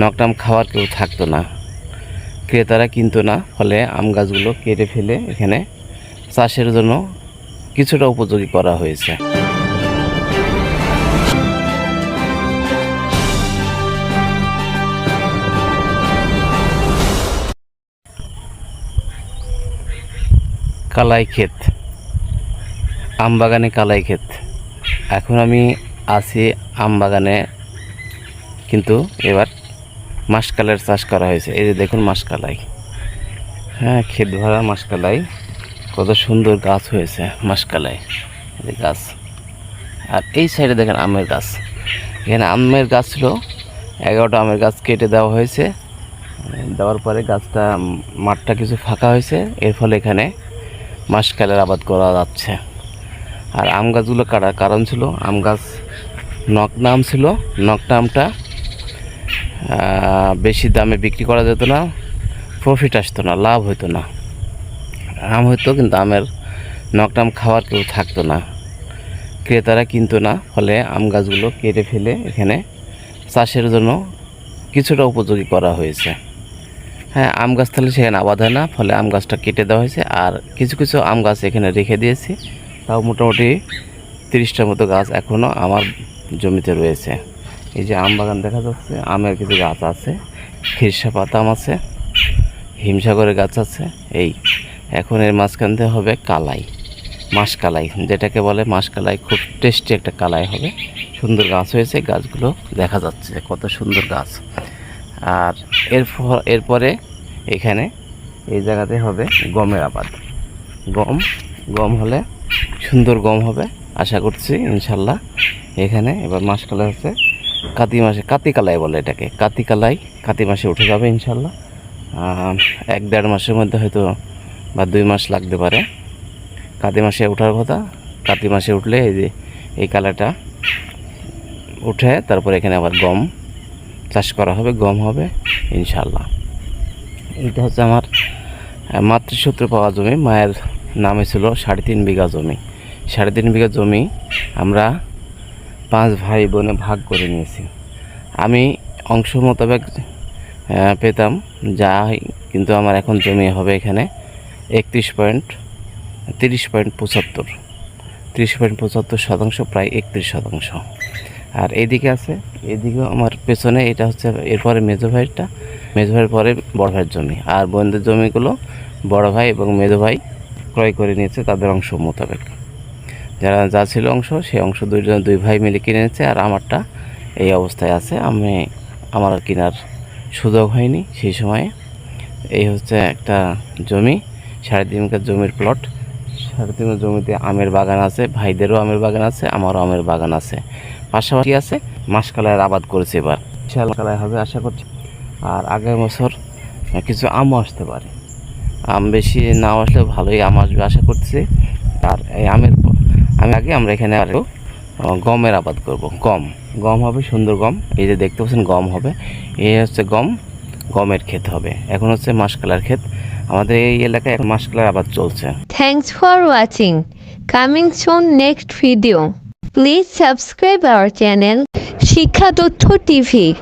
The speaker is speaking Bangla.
নকটাম খাওয়ার কেউ থাকতো না। ক্রেতারা কিনতো না, ফলে আম গাছগুলো কেটে ফেলে এখানে চাষের জন্য কিছুটা উপযোগী করা হয়েছে। কালাই ক্ষেত। আম বাগানে কালাই ক্ষেত। এখন আমি আছি আম বাগানে, কিন্তু এবার মাসকালের চাষ করা হয়েছে। এই যে দেখুন মাসকালাই। হ্যাঁ ক্ষেত ভরা মাসকালাই। কত সুন্দর গাছ হয়েছে মাসকালাই। এই গাছ। আর এই সাইডে দেখেন আমের গাছ। এখানে আমের গাছ ছিল। এগারোটা আমের গাছ কেটে দেওয়া হয়েছে। দেওয়ার পরে গাছটা, মাঠটা কিছু ফাঁকা হয়েছে। এর ফলে এখানে মাসকালের আবাদ করা যাচ্ছে। আর আম গাছগুলো কাটার কারণ ছিল, আম গাছ নকনা আম ছিল। নকনা আমটা বেশি দামে বিক্রি করা যেত না প্রফিট আসতো না, লাভ হতো না। আম হতো কিন্তু আমের নকটা আম খাওয়ার কেউ থাকতো না। ক্রেতারা কিনতো না, ফলে আম গাছগুলো কেটে ফেলে এখানে চাষের জন্য কিছুটা উপযোগী করা হয়েছে। হ্যাঁ আম গাছ তাহলে সেখানে আবাদ হয় না, ফলে আম গাছটা কেটে দেওয়া হয়েছে, আর কিছু কিছু আম গাছ এখানে রেখে দিয়েছি। তাও মোটামুটি তিরিশটার মতো গাছ এখনও আমার জমিতে রয়েছে। এই যে আম বাগান দেখা যাচ্ছে, আমের কিছু গাছ আছে, খিরসা পাতা আম আছে, হিমসাগরের গাছ আছে, এই এখন এর মাঝখান দিয়ে হবে কালাই মাস কালাই যেটাকে বলে মাস কালাই খুব টেস্টি একটা কালাই হবে, সুন্দর গাছ হয়েছে, গাছগুলো দেখা যাচ্ছে কত সুন্দর গাছ। আর এর এরপরে এখানে এই জায়গাতে হবে গমের আবাদ। গম গম হলে সুন্দর গম হবে, আশা করছি, ইনশাল্লাহ। এখানে এবার মাসকালাই হচ্ছে কাতি মাসে, কাতি কালাই বলে এটাকে। কাতি কালাই, কাতি মাসে উঠে যাবে ইনশাল্লাহ। এক দেড় মাসের মধ্যে হয়তো বা দুই মাস লাগতে পারে। কাতি মাসে ওঠার কথা, কাতি মাসে উঠলে এই যে, এই কালারটা উঠে, তারপর এখানে আবার গম চাষ করা হবে, গম হবে ইনশাল্লাহ। এটা হচ্ছে আমার মাতৃসূত্র পাওয়া জমি। মায়ের নামে ছিল সাড়ে তিন বিঘা জমি। সাড়ে তিন বিঘা জমি আমরা পাঁচ ভাই বোনে ভাগ করে নিয়েছি। আমি অংশ মোতাবেক পেতাম, যা কিন্তু আমার এখন জমি হবে এখানে একত্রিশ পয়েন্ট, তিরিশ পয়েন্ট পঁচাত্তর। তিরিশ পয়েন্ট পঁচাত্তর শতাংশ, প্রায় একত্রিশ শতাংশ। আর এইদিকে আছে, এদিকেও আমার পেছনে এটা হচ্ছে এরপরে মেজো ভাইয়েরটা মেজো ভাইয়ের পরে বড় ভাইয়ের জমি। আর বোনদের জমিগুলো বড় ভাই এবং মেজো ভাই ক্রয় করে নিয়েছে তাদের অংশ মোতাবেক। যারা যা ছিল অংশ, সেই অংশ দুইজন দুই ভাই মিলে কিনে নিয়েছে আর আমারটা এই অবস্থায় আছে। আমি, আমার আর কেনার সুযোগ হয়নি সেই সময়ে। এই হচ্ছে একটা জমি, সাড়ে তিন জমির প্লট সাড়ে তিন জমিতে আমের বাগান আছে, ভাইদেরও আমের বাগান আছে, আমারও আমের বাগান আছে। পাশাপাশি আছে মাসকালাইয়ের আবাদ করেছে এবার। বিশাল কালায় হবে, আশা করছি। আর আগের বছর কিছু আমও আসতে পারে। আম বেশি না আসলে ভালোই আম আসবে, আশা করছি। আর এই আমের আমি আগে আমরা এখানে আরও গমের আবাদ করব। গম। গম হবে সুন্দর গম। এই যে দেখতে পাচ্ছেন গম হবে। এই হচ্ছে গম। গমের ক্ষেত হবে। এখন হচ্ছে মাসকালার ক্ষেত। আমাদের এই এলাকায় এখন মাসকালার আবাদ চলছে। Thanks for watching Coming soon next video please subscribe our channel শিক্ষা তথ্য TV.